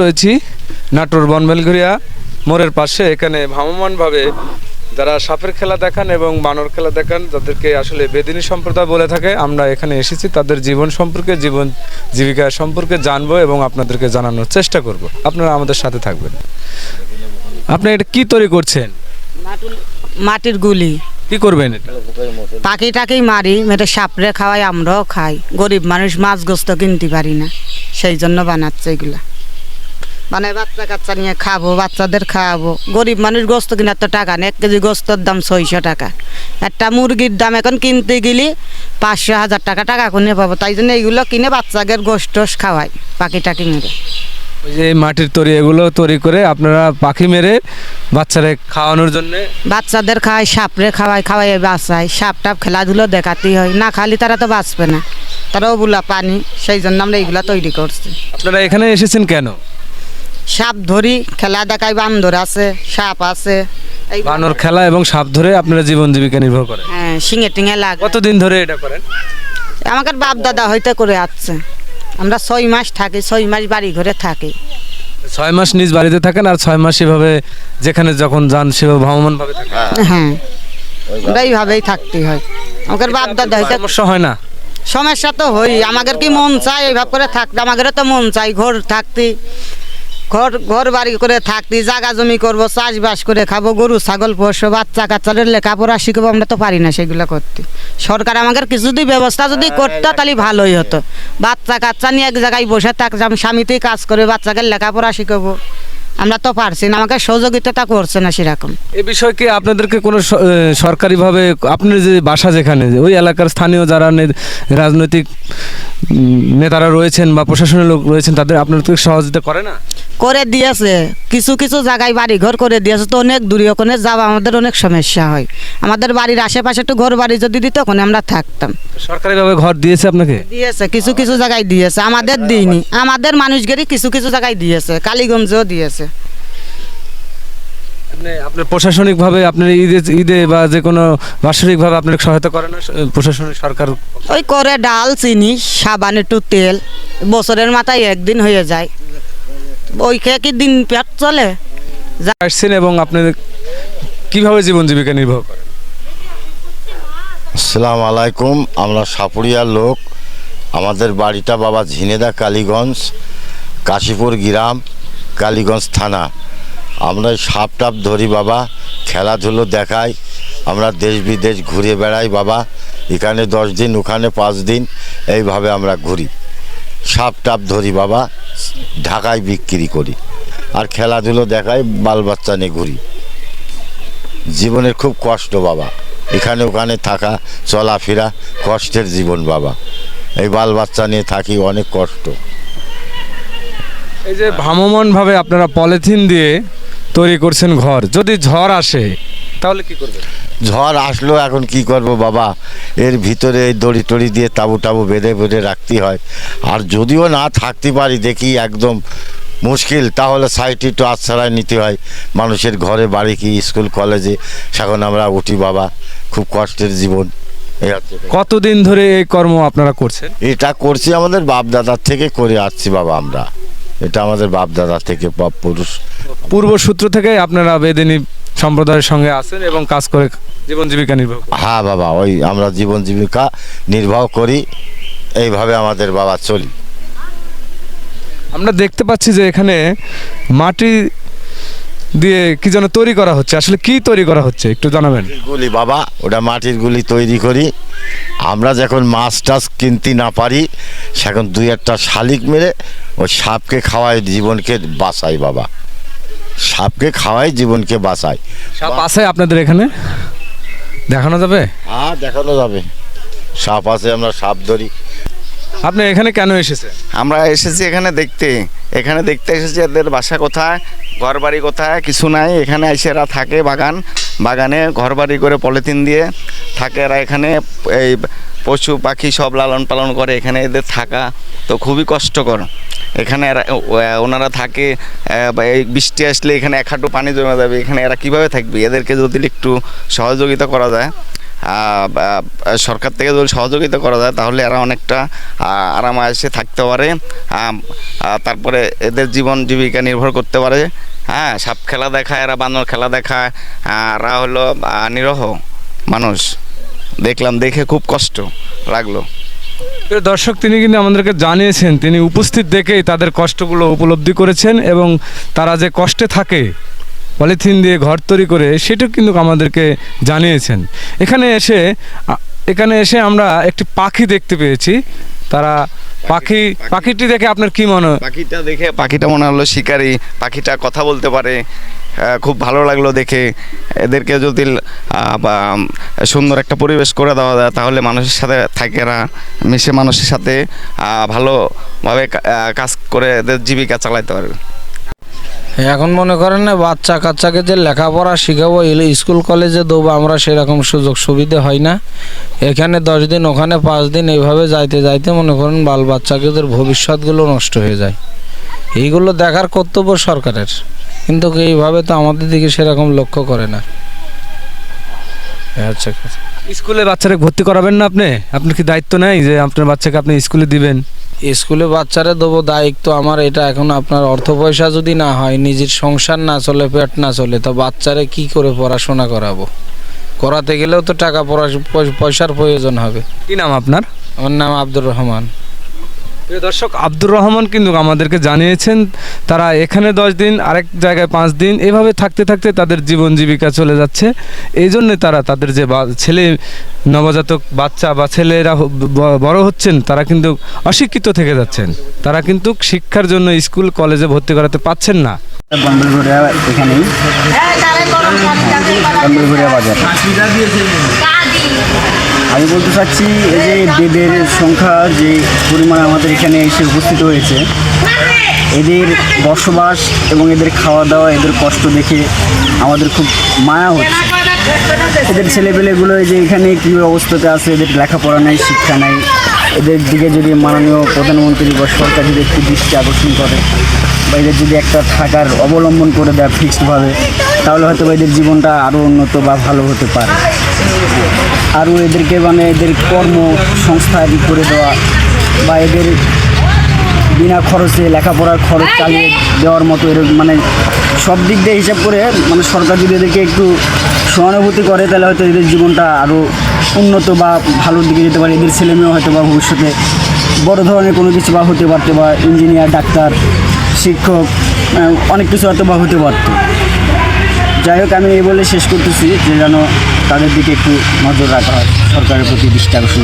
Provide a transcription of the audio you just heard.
রয়েছি নাটোর বনবেলঘরিয়া মোড়ের পাশে। এখানে ভ্রাম্যমানভাবে যারা সাপের খেলা দেখান এবং বানর খেলা দেখান যাদেরকে আসলে বেদিনী সম্প্রদায় বলে থাকে আমরা এখানে এসেছি। তাদের জীবন সম্পর্কে জীবন জীবিকা সম্পর্কে জানব এবং আপনাদেরকে জানানোর চেষ্টা করব। আপনারা আমাদের সাথে থাকবেন। আপনি এটা কি তৈরি করছেন? মাটির গুলি। কি করবেন এটা? পাখি টাকি মারি মেরে সাপড়ে খাওয়াই আমরাও খাই। গরিব মানুষ মাছ গোস্ত কিনতে পারি না সেই জন্য বানাচ্ছে এগুলা। মানে বাচ্চা কাচ্চা নিয়ে খাব বাচ্চাদের খাওয়াবো। গরিব মানুষ গোস্ত কেনার তো টাকা নেই এক কেজি গোস্তর দাম ছয়শো টাকা। একটা মুরগির দাম এখন কিনতে গেলে পাঁচশো হাজার টাকা টাকা কোনে পাবো। তাই জন্য এইগুলো কিনে বাচ্চাদের গোস্ত খাওয়াই পাখি টাকি মেরে। ওই যে মাটির তৈরি এগুলো তৈরি করে আপনারা পাখি মেরে বাচ্চারা খাওয়ানোর জন্য বাচ্চাদের খাওয়াই সাপড়ে খাওয়াই খাওয়াই বাঁচাই। সাপ টাপ খেলাধুলো দেখাতেই হয়। না খালি তারা তো বাঁচবে না। তারাও বুলা পানি সেই জন্য আমরা এইগুলা তৈরি করছি। আপনারা এখানে এসেছেন কেন? সাপ ধরি খেলা দেখাই বান্দর আছে সাপ আছে। এই বানর খেলা এবং সাপ ধরে আপনারা জীবন জীবিকা নির্ভর করেন। হ্যাঁ শিঙে টিঙে লাগে। কতদিন ধরে এটা করেন? আমাদের বাপ দাদা হইতে করে আসছে। আমরা ছয় মাস থাকি ছয় মাস বাড়ি ঘরে থাকি। ছয় মাস নিজ বাড়িতে থাকেন আর ছয় মাস এভাবে যেখানে যখন যান সেভাবে ভ্রমণ ভাবে থাকেন। হ্যাঁ। আমরা এইভাবেই থাকতে হয়। আমাদের বাপ দাদা হইতে সমস্যা হয় না? সমস্যা তো হই আমাদের কি মন চাই এইভাবে করে থাকতে? আমাদের তো মন চাই ঘর থাকতে। ঘর ঘর বাড়ি করে থাকতে জাগা জমি করব চাষবাস করে খাব গরু ছাগল পোষো বাচ্চা কাচ্চাদের লেখাপড়া শিখব আমরা তো পারি না সেগুলো করতে। সরকার আমাদের কিছু যদি ব্যবস্থা যদি করতো তাহলে ভালোই হতো। বাচ্চা কাচ্চা নিয়ে এক জায়গায় বসে থাকতাম স্বামীতেই কাজ করে বাচ্চাকে লেখাপড়া শিখাবো। আমরা তো পারছি না আমাকে সহযোগিতাটা করছে না সেরকম। এ বিষয়ে কি আপনাদেরকে কোনো সরকারিভাবে আপনার যে বাসা যেখানে ওই এলাকার স্থানীয় যারা রাজনৈতিক নেতারা রয়েছেন বা প্রশাসনের লোক রয়েছেন তাদের আপনাদেরকে সহযোগিতা করে না? করে দিয়েছে কিছু কিছু জায়গায় বাড়ি ঘর করে দিয়েছে তো অনেক দূরে ওখানে যাওয়া আমাদের অনেক সমস্যা হয়। আমাদের বাড়ির আশেপাশে একটু ঘর বাড়ি যদি দিত ওখানে আমরা থাকতাম। সরকারিভাবে ঘর দিয়েছে আপনাকে? দিয়েছে কিছু কিছু জায়গায় দিয়েছে আমাদের দিইনি। আমাদের মানুষদেরই কিছু কিছু জায়গায় দিয়েছে কালীগঞ্জেও দিয়েছে। আপনি আপনার প্রশাসনিকভাবে আপনার ঈদে ঈদে বা যে কোনো বাৎসরিকভাবে আপনাকে সহায়তা করে না প্রশাসনিক সরকার? ওই করে ডাল চিনি সাবান একটু তেল। বছরের মাথায় একদিন হয়ে যায়। ওই খেয়ে কি দিন পেট চলে? আসছেন এবং আপনি কীভাবে জীবন জীবিকা নির্বাহ করেন? আসসালামু আলাইকুম আমরা সাপুরিয়ার লোক। আমাদের বাড়িটা বাবা ঝিনেদা কালীগঞ্জ কাশীপুর গ্রাম কালীগঞ্জ থানা। আমরা সাপ টাপ ধরি বাবা, খেলাধুলো দেখাই, আমরা দেশ বিদেশ ঘুরে বেড়াই বাবা, এখানে দশ দিন, ওখানে পাঁচ দিন, এইভাবে আমরা ঘুরি। সাপ টাপ ধরি বাবা, ঢাকায় বিক্রি করি। আর খেলাধুলো দেখাই, বাল বাচ্চা নিয়ে ঘুরি। জীবনের খুব কষ্ট বাবা, এখানে ওখানে থাকা, চলাফেরা কষ্টের জীবন বাবা। এই বাল বাচ্চা নিয়ে থাকি অনেক কষ্ট। এই যে ভ্রাম্যমানভাবে আপনারা পলিথিন দিয়ে তৈরি করছেন ঘর। যদি ঝড় আসে তাহলে কি করবেন? ঝড় আসলো এখন কি করব বাবা? এর ভিতরে এই দড়ি টড়ি দিয়ে তাবু টাবু বেঁধে বেঁধে রাখতে হয়। আর যদিও না থাকতে পারি দেখি একদম মুশকিল তাহলে সাইড একটু আশ্রয় নিতে হয়। মানুষের ঘরে বাড়ি কি স্কুল কলেজে? সেখন আমরা উঠি বাবা খুব কষ্টের জীবন। কতদিন ধরে এই কর্ম আপনারা করছেন? এটা করছি আমাদের বাপ দাদার থেকে করে আসছি বাবা আমরা। এটা আমাদের বাপ দাদা থেকে বাপ পুরুষ পূর্বসূত্র থেকে আপনারা বেদিনী সম্প্রদায়ের সঙ্গে আছেন এবং কাজ করে জীবন জীবিকা নির্বাহ। হ্যাঁ বাবা ওই আমরা জীবন জীবিকা নির্বাহ করি এইভাবে আমাদের বাবা চলি আমরা দেখতে পাচ্ছি যে এখানে মাটি দিয়ে কি যেন তৈরি করা হচ্ছে? আসলে কি তৈরি করা হচ্ছে? একটু জানাবেন। গুলি বাবা ওটা মাটির গুলি তৈরি করি। আমরা যখন মাছ টাছ কিনতে না পারি সেখন দুই একটা শালিক মেরে ওই সাপকে খাওয়াই জীবনকে বাঁচাই বাবা। সাপকে খাওয়াই জীবনকে বাঁচাই। সাপ আছে আপনাদের এখানে? দেখানো যাবে? হ্যাঁ দেখানো যাবে। সাপ আছে আমরা সাপ ধরি। আপনি এখানে কেন এসেছেন? আমরা এসেছি এখানে দেখতে। এখানে দেখতে এসেছি এদের বাসা কোথায় ঘর বাড়ি কোথায়, কিছু নাই। এখানে এসে এরা থাকে বাগান, বাগানে ঘর বাড়ি করে পলিথিন দিয়ে থাকে এরা এখানে। এই পশু পাখি সব লালন পালন করে এখানে এদের থাকা। তো খুবই কষ্টকর। এখানে এরা ওনারা থাকে এই বৃষ্টি আসলে এখানে এক হাঁটু পানি জমে যাবে। এখানে এরা কীভাবে থাকবে? এদেরকে যদি একটু সহযোগিতা করা যায়। সরকার থেকে যদি সহযোগিতা করা যায়, তাহলে এরা অনেকটা আরামায়েসে থাকতে পারে। তারপরে এদের জীবন জীবিকা নির্ভর করতে পারে। হ্যাঁ সাপ খেলা দেখায়, এরা বানর খেলা দেখায়। এরা হলো নিরহ মানুষ। দেখলাম, দেখে খুব কষ্ট লাগল। দর্শক, তিনি কিন্তু আমাদেরকে জানিয়েছেন, তিনি উপস্থিত দেখেই তাদের কষ্টগুলো উপলব্ধি করেছেন এবং তারা যে কষ্টে থাকে পলিথিন দিয়ে ঘর তৈরি করে সেটা কিন্তু আমাদেরকে জানিয়েছেন। এখানে এসে এখানে এসে আমরা একটি পাখি দেখতে পেয়েছি। তারা পাখি, পাখিটি দেখে আপনার কি মনে? পাখিটা দেখে, পাখিটা মনে হলো শিকারি, পাখিটা কথা বলতে পারে খুব ভালো লাগল দেখে। এদেরকে যদি সুন্দর একটা পরিবেশ করে দেওয়া যায়, তাহলে মানুষের সাথে থাকে না। মিশে মানুষের সাথে ভালোভাবে কাজ করে এদের জীবিকা চালাইতে পারবে। এখন মনে করেন না, বাচ্চা কাচ্চাকে যে লেখাপড়া শেখাবো স্কুল, কলেজে দেবো, আমরা সেরকম সুযোগ সুবিধা হয় না। এখানে দশ দিন, ওখানে পাঁচ দিন, এইভাবে যাইতে যাইতে মনে করেন বাল বাচ্চাকে ভবিষ্যৎগুলো নষ্ট হয়ে যায়। এইগুলো দেখার কর্তব্য সরকারের, কিন্তু এইভাবে তো আমাদের দিকে সেরকম লক্ষ্য করে না। হচ্ছে কথা। স্কুলে বাচ্চারা ভর্তি করাবেন না আপনি? আপনার কি দায়িত্ব নেই যে আপনার বাচ্চাকে আপনি স্কুলে দিবেন? স্কুলে বাচ্চারা দেবো দায়িত্ব আমার এটা এখন আপনার অর্থ পয়সা যদি না হয় নিজের সংসার না চলে পেট না চলে তা বাচ্চারে কি করে পড়াশোনা করাবো? করাতে গেলেও তো টাকা পয়সার প্রয়োজন হবে। কি নাম আপনার? আমার নাম আব্দুর রহমান। প্রিয় দর্শক আব্দুর রহমান কিন্তু আমাদেরকে জানিয়েছেন তারা এখানে দশ দিন আরেক জায়গায় পাঁচ দিন এভাবে থাকতে থাকতে তাদের জীবন জীবিকা চলে যাচ্ছে। এই জন্যে তারা তাদের যে বা- ছেলে নবজাতক বাচ্চা বা ছেলেরা বড় হচ্ছেন তারা কিন্তু অশিক্ষিত থেকে যাচ্ছেন। তারা কিন্তু শিক্ষার জন্য স্কুল কলেজে ভর্তি করাতে পাচ্ছেন না। বন্দরঘরিয়া এখানেই। বাজার। আমি বলতে চাচ্ছি, এই যে বেদের সংখ্যা যে পরিমাণ আমাদের এখানে এসে উপস্থিত হয়েছে, এদের বসবাস এবং এদের খাওয়া দাওয়া এদের কষ্ট দেখে আমাদের খুব মায়া হচ্ছে। এদের ছেলেপেলেগুলো এই যে এখানে কী অবস্থাতে আছে, এদের লেখাপড়া নেই, শিক্ষা নেই, এদের দিকে যদি মাননীয় প্রধানমন্ত্রী বা সরকার যদি একটু দৃষ্টি আকর্ষণ করে, বা এদের যদি একটা থাকার অবলম্বন করে দেয় ফিক্সডভাবে তাহলে হয়তো এদের জীবনটা আরও উন্নত বা ভালো হতে পারে। আরও এদেরকে মানে এদের কর্মসংস্থান করে দেওয়া বা এদের বিনা খরচে লেখাপড়ার খরচ চালিয়ে দেওয়ার মতো এরকম মানে সব দিক দিয়ে হিসাব করে মানে সরকার যদি এদেরকে একটু সহানুভূতি করে, তাহলে হয়তো এদের জীবনটা আরও উন্নত বা ভালোর দিকে যেতে পারে। এদের ছেলেমেয়েও হয়তো বা ভবিষ্যতে বড় ধরনের কোনো কিছু বা হতে পারতো বা ইঞ্জিনিয়ার, ডাক্তার, শিক্ষক অনেক কিছু হয়তো বা হতে পারতো। যাই হোক, আমি এই বলে শেষ করতেছি। যে যেন তাদের দিকে একটু নজর রাখা হয়। সরকারের প্রতি দৃষ্টি আকর্ষণ